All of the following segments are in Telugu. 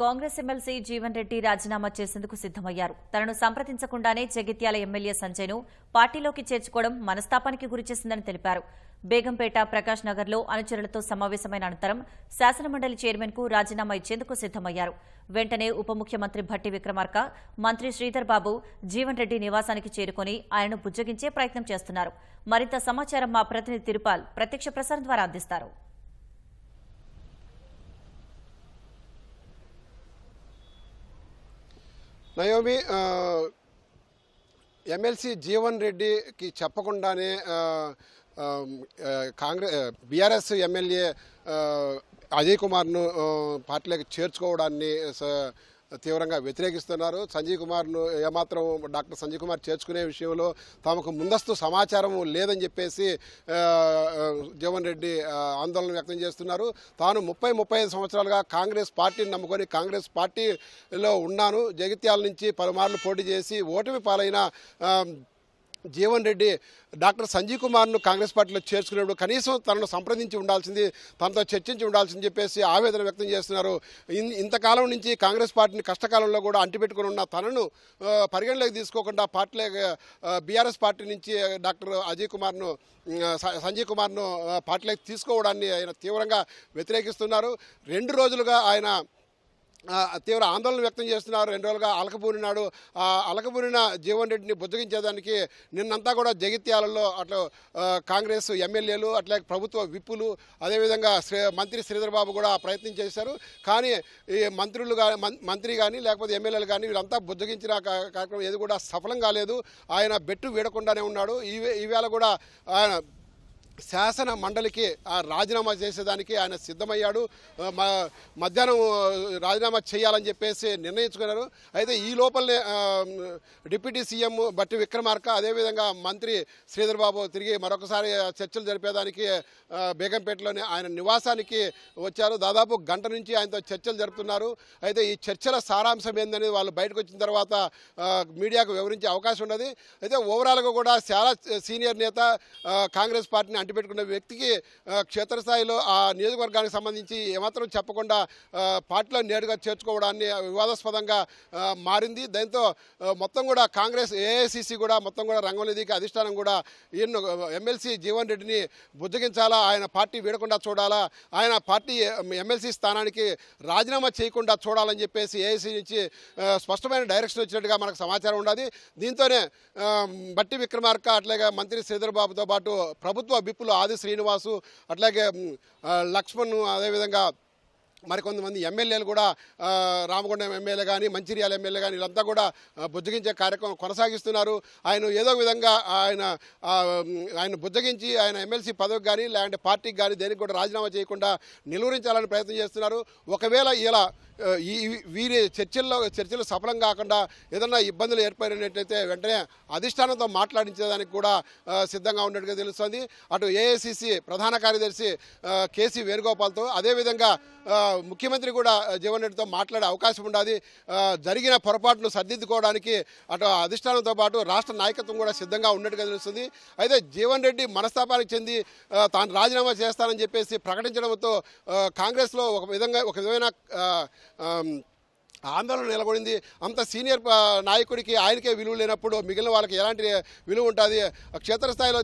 కాంగ్రెస్ ఎమ్మెల్సీ జీవన్ రెడ్డి రాజీనామా చేసేందుకు సిద్దమయ్యారు తనను సంప్రదించకుండానే జగిత్యాల ఎమ్మెల్యే సంజయ్ను పార్టీలోకి చేర్చుకోవడం మనస్తాపానికి గురిచేసిందని తెలిపారు. బేగంపేట ప్రకాష్ నగర్లో అనుచరులతో సమావేశమైన అనంతరం శాసనమండలి చైర్మన్కు రాజీనామా ఇచ్చేందుకు సిద్దమయ్యారు వెంటనే ఉప ముఖ్యమంత్రి భట్టి విక్రమార్క మంత్రి శ్రీధర్ బాబు జీవన్ రెడ్డి నివాసానికి చేరుకుని ఆయనను బుజ్జగించే ప్రయత్నం చేస్తున్నారు. మరింత సమాచారం మా ప్రతినిధి తిరుపాల్ ప్రత్యక్ష ప్రసారం ద్వారా అందిస్తారు. నయోమి ఎమ్మెల్సీ జీవన్ రెడ్డికి చెప్పకుండానే కాంగ్రెస్ బీఆర్ఎస్ ఎమ్మెల్యే అజయ్ కుమార్ను పార్టీలోకి చేర్చుకోవడాన్ని స- తీవ్రంగా వ్యతిరేకిస్తున్నారు. సంజయ్ కుమార్ను ఏమాత్రం డాక్టర్ సంజయ్ కుమార్ చేర్చుకునే విషయంలో తమకు ముందస్తు సమాచారం లేదని చెప్పేసి జగన్ రెడ్డి ఆందోళన వ్యక్తం చేస్తున్నారు. తాను ముప్పై ముప్పై ఐదు సంవత్సరాలుగా కాంగ్రెస్ పార్టీని నమ్ముకొని కాంగ్రెస్ పార్టీలో ఉన్నాను. జగిత్యాల నుంచి పలుమార్లు పోటీ చేసి ఓటమి పాలైన జీవన్ రెడ్డి డాక్టర్ సంజీవ్ కుమార్ను కాంగ్రెస్ పార్టీలో చేర్చుకునేప్పుడు కనీసం తనను సంప్రదించి ఉండాల్సింది తనతో చర్చించి ఉండాల్సింది చెప్పేసి ఆవేదన వ్యక్తం చేస్తున్నారు. ఇన్- ఇంతకాలం నుంచి కాంగ్రెస్ పార్టీని కష్టకాలంలో కూడా అంటిపెట్టుకుని ఉన్న తనను పరిగణలోకి తీసుకోకుండా పార్టీలో బీఆర్ఎస్ పార్టీ నుంచి డాక్టర్ అజయ్ కుమార్ను స- సంజయ్ కుమార్ను పార్టీలోకి తీసుకోవడాన్ని ఆయన తీవ్రంగా వ్యతిరేకిస్తున్నారు. రెండు రోజులుగా ఆయన తీవ్ర ఆందోళన వ్యక్తం చేస్తున్నారు. రెండు రోజులుగా అలకబూరినాడు ఆ అలకబూరిన జీవన్ రెడ్డిని బుజ్జగించేదానికి నిన్నంతా కూడా జగిత్యాలలో అట్లా కాంగ్రెస్ ఎమ్మెల్యేలు అట్లా ప్రభుత్వ విప్పులు అదేవిధంగా మంత్రి శ్రీధర్ బాబు కూడా ప్రయత్నం చేశారు. కానీ ఈ మంత్రులు కానీ మంత్రి కానీ లేకపోతే ఎమ్మెల్యేలు కానీ వీళ్ళంతా బుజ్జగించిన కార్యక్రమం ఏది కూడా సఫలం కాలేదు. ఆయన బెట్టు వీడకుండానే ఉన్నాడు. ఈవే ఈవేళ కూడా ఆయన శాసన మండలికి ఆ రాజీనామా చేసేదానికి ఆయన సిద్ధమయ్యాడు. మధ్యాహ్నం రాజీనామా చేయాలని చెప్పేసి నిర్ణయించుకున్నారు. అయితే ఈ లోపలనే డిప్యూటీ సీఎం బట్టి విక్రమార్క అదేవిధంగా మంత్రి శ్రీధర్ బాబు తిరిగి మరొకసారి చర్చలు జరిపేదానికి బేగంపేటలోని ఆయన నివాసానికి వచ్చారు. దాదాపు గంట నుంచి ఆయనతో చర్చలు జరుపుతున్నారు. అయితే ఈ చర్చల సారాంశం ఏందని వాళ్ళు బయటకు వచ్చిన తర్వాత మీడియాకు వివరించే అవకాశం ఉన్నది. అయితే ఓవరాల్గా కూడా చాలా సీనియర్ నేత కాంగ్రెస్ పార్టీని అంటిపెట్టుకున్న వ్యక్తికి క్షేత్రస్థాయిలో ఆ నియోజకవర్గానికి సంబంధించి ఏమాత్రం చెప్పకుండా పార్టీలో నేరుగా చేర్చుకోవడాన్ని వివాదాస్పదంగా మారింది. దాంతో మొత్తం కూడా కాంగ్రెస్ ఏఐసిసి కూడా మొత్తం కూడా రంగంలోదికి అధిష్టానం కూడా ఈయన ఎమ్మెల్సీ జీవన్ రెడ్డిని బుజ్జగించాలా? ఆయన పార్టీ వీడకుండా చూడాలా? ఆయన పార్టీ ఎమ్మెల్సీ స్థానానికి రాజీనామా చేయకుండా చూడాలని చెప్పేసి ఏఐసీ నుంచి స్పష్టమైన డైరెక్షన్ వచ్చినట్టుగా మనకు సమాచారం ఉండదు. దీంతోనే బట్టి విక్రమార్క అట్లాగే మంత్రి శ్రీధర్ బాబుతో పాటు ప్రభుత్వ బిప్పులు ఆది శ్రీనివాసు అట్లాగే లక్ష్మణ్ అదేవిధంగా మరికొంతమంది ఎమ్మెల్యేలు కూడా రామగుండం ఎమ్మెల్యే కానీ మంచిర్యాల ఎమ్మెల్యే కానీ వీళ్ళంతా కూడా బుజ్జగించే కార్యక్రమం కొనసాగిస్తున్నారు. ఆయన ఏదో విధంగా ఆయన ఆయన బుజ్జగించి ఆయన ఎమ్మెల్సీ పదవికి కానీ లేదంటే పార్టీకి కానీ దేనికి కూడా రాజీనామా చేయకుండా నిలువరించాలని ప్రయత్నం చేస్తున్నారు. ఒకవేళ ఇలా ఈ వీరి చర్చల్లో చర్చలు సఫలం కాకుండా ఏదన్నా ఇబ్బందులు ఏర్పడినట్లయితే వెంటనే అధిష్టానంతో మాట్లాడించేదానికి కూడా సిద్ధంగా ఉన్నట్టుగా తెలుస్తుంది. అటు ఏఐసిసి ప్రధాన కార్యదర్శి కేసీ వేణుగోపాల్తో అదేవిధంగా ముఖ్యమంత్రి కూడా జీవన్ రెడ్డితో మాట్లాడే అవకాశం ఉండాలి. జరిగిన పొరపాటును సర్దిద్దుకోవడానికి అటు అధిష్టానంతో పాటు రాష్ట్ర నాయకత్వం కూడా సిద్ధంగా ఉన్నట్టుగా తెలుస్తుంది. అయితే జీవన్ రెడ్డి మనస్తాపానికి చెంది తాను రాజీనామా చేస్తానని చెప్పేసి ప్రకటించడంతో కాంగ్రెస్లో ఒక విధంగా ఒక విధమైన ఆందోళన నిలబడింది అంత సీనియర్ నాయకుడికి ఆయనకే విలువ లేనప్పుడు మిగిలిన వాళ్ళకి ఎలాంటి విలువ ఉంటుంది? క్షేత్రస్థాయిలో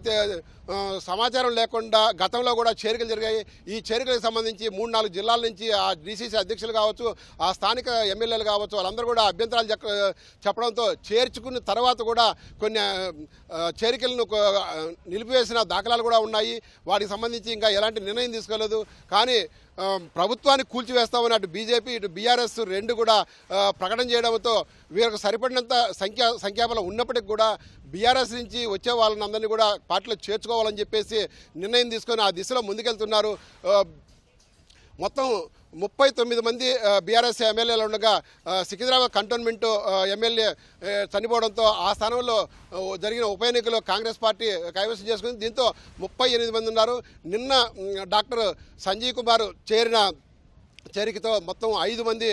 సమాచారం లేకుండా గతంలో కూడా చేరికలు జరిగాయి. ఈ చేరికలకు సంబంధించి మూడు నాలుగు జిల్లాల నుంచి ఆ డీసీసీ అధ్యక్షులు కావచ్చు ఆ స్థానిక ఎమ్మెల్యేలు కావచ్చు వాళ్ళందరూ కూడా అభ్యంతరాలు చెప్పడంతో చేర్చుకున్న తర్వాత కూడా కొన్ని చేరికలను నిలిపివేసిన దాఖలాలు కూడా ఉన్నాయి. వాటికి సంబంధించి ఇంకా ఎలాంటి నిర్ణయం తీసుకోలేదు. కానీ ప్రభుత్వాన్ని కూల్చివేస్తామని అటు బీజేపీ ఇటు బీఆర్ఎస్ రెండు కూడా ప్రకటన చేయడంతో వీరికి సరిపడినంత సంఖ్యా సంఖ్యాబలం ఉన్నప్పటికీ కూడా బీఆర్ఎస్ నుంచి వచ్చే వాళ్ళని అందరినీ కూడా పార్టీలో చేర్చుకోవాలని చెప్పేసి నిర్ణయం తీసుకొని ఆ దిశలో ముందుకెళ్తున్నారు. మొత్తం ముప్పై తొమ్మిది మంది బీఆర్ఎస్ ఎమ్మెల్యేలు ఉండగా సికింద్రాబాద్ కంటోన్మెంట్ ఎమ్మెల్యే చనిపోవడంతో ఆ స్థానంలో జరిగిన ఉప ఎన్నికలో కాంగ్రెస్ పార్టీ కైవసం చేసుకుంది. దీంతో ముప్పై ఎనిమిది మంది ఉన్నారు. నిన్న డాక్టర్ సంజీవ్ కుమార్ చేరిన చేరికతో మొత్తం ఐదు మంది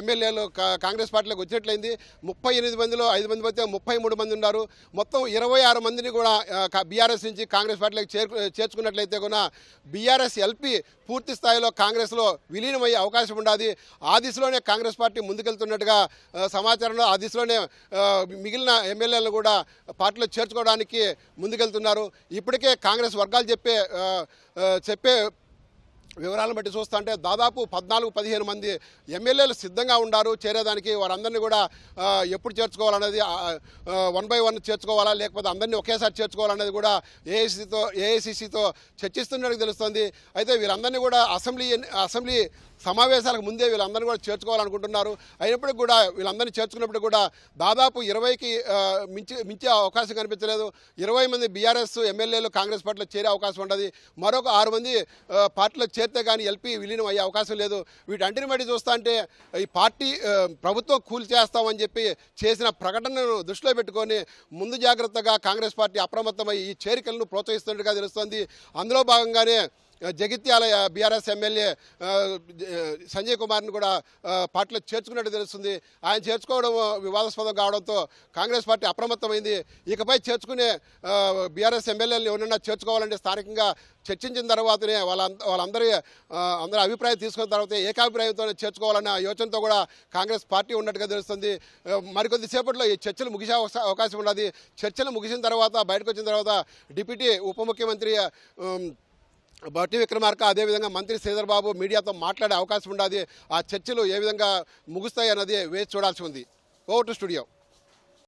ఎమ్మెల్యేలు కాంగ్రెస్ పార్టీలోకి వచ్చినట్లయింది. ముప్పై ఎనిమిది మందిలో ఐదు మంది పోతే ముప్పై మూడు మంది ఉన్నారు. మొత్తం ఇరవై ఆరు మందిని కూడా బీఆర్ఎస్ నుంచి కాంగ్రెస్ పార్టీలోకి చేరు చేర్చుకున్నట్లయితే కూడా బీఆర్ఎస్ ఎల్పీ పూర్తి స్థాయిలో కాంగ్రెస్లో విలీనమయ్యే అవకాశం ఉండాది. ఆ దిశలోనే కాంగ్రెస్ పార్టీ ముందుకెళ్తున్నట్టుగా సమాచారంలో ఆ దిశలోనే మిగిలిన ఎమ్మెల్యేలను కూడా పార్టీలో చేర్చుకోవడానికి ముందుకెళ్తున్నారు. ఇప్పటికే కాంగ్రెస్ వర్గాలు చెప్పే చెప్పే వివరాలను బట్టి చూస్తుంటే దాదాపు పద్నాలుగు పదిహేను మంది ఎమ్మెల్యేలు సిద్ధంగా ఉన్నారు చేరేదానికి వారందరినీ కూడా ఎప్పుడు చేర్చుకోవాలనేది వన్ బై వన్ చేర్చుకోవాలా? లేకపోతే అందరినీ ఒకేసారి చేర్చుకోవాలనేది కూడా ఏఐసీతో ఏఐసిసితో చర్చిస్తున్నట్టు తెలుస్తుంది. అయితే వీరందరినీ కూడా అసెంబ్లీ అసెంబ్లీ సమావేశాలకు ముందే వీళ్ళందరినీ కూడా చేర్చుకోవాలనుకుంటున్నారు. అయినప్పటికీ కూడా వీళ్ళందరినీ చేర్చుకున్నప్పుడు కూడా దాదాపు ఇరవైకి మించి మించే అవకాశం కనిపించలేదు. ఇరవై మంది బీఆర్ఎస్ ఎమ్మెల్యేలు కాంగ్రెస్ పార్టీలో చేరే అవకాశం ఉండదు. మరొక ఆరు మంది పార్టీలో పార్టీలో చేస్తే కానీ ఎల్పీ విలీనం అయ్యే అవకాశం లేదు. వీటంటిని బట్టి చూస్తా అంటే ఈ పార్టీ ప్రభుత్వం కూల్ చేస్తామని చెప్పి చేసిన ప్రకటనను దృష్టిలో పెట్టుకొని ముందు జాగ్రత్తగా కాంగ్రెస్ పార్టీ అప్రమత్తమై ఈ చేరికలను ప్రోత్సహిస్తున్నట్టుగా తెలుస్తోంది. అందులో భాగంగానే జగిత్యాల బీఆర్ఎస్ ఎమ్మెల్యే సంజయ్ కుమార్ని కూడా పార్టీలో చేర్చుకున్నట్టు తెలుస్తుంది. ఆయన చేర్చుకోవడం వివాదాస్పదం కావడంతో కాంగ్రెస్ పార్టీ అప్రమత్తమైంది. ఇకపై చేర్చుకునే బీఆర్ఎస్ ఎమ్మెల్యేలు ఎవరైనా చేర్చుకోవాలంటే స్థానికంగా చర్చించిన తర్వాతనే వాళ్ళ వాళ్ళందరి అందరి అభిప్రాయం తీసుకున్న తర్వాత ఏకాభిప్రాయంతో చేర్చుకోవాలన్న యోచనతో కూడా కాంగ్రెస్ పార్టీ ఉన్నట్టుగా తెలుస్తుంది. మరికొద్దిసేపట్లో మరికొద్ది సేపట్లో ఈ చర్చలు ముగిసే అవకాశం ఉన్నది. చర్చలు ముగిసిన తర్వాత బయటకు వచ్చిన తర్వాత డిప్యూటీ ఉప ముఖ్యమంత్రి ఉమ్, బట్టి విక్రమార్క అదేవిధంగా మంత్రి శ్రీధర్బాబు మీడియాతో మాట్లాడే అవకాశం ఉండదు. ఆ చర్చలు ఏ విధంగా ముగుస్తాయి అన్నది వేచి చూడాల్సి ఉంది. Over to studio.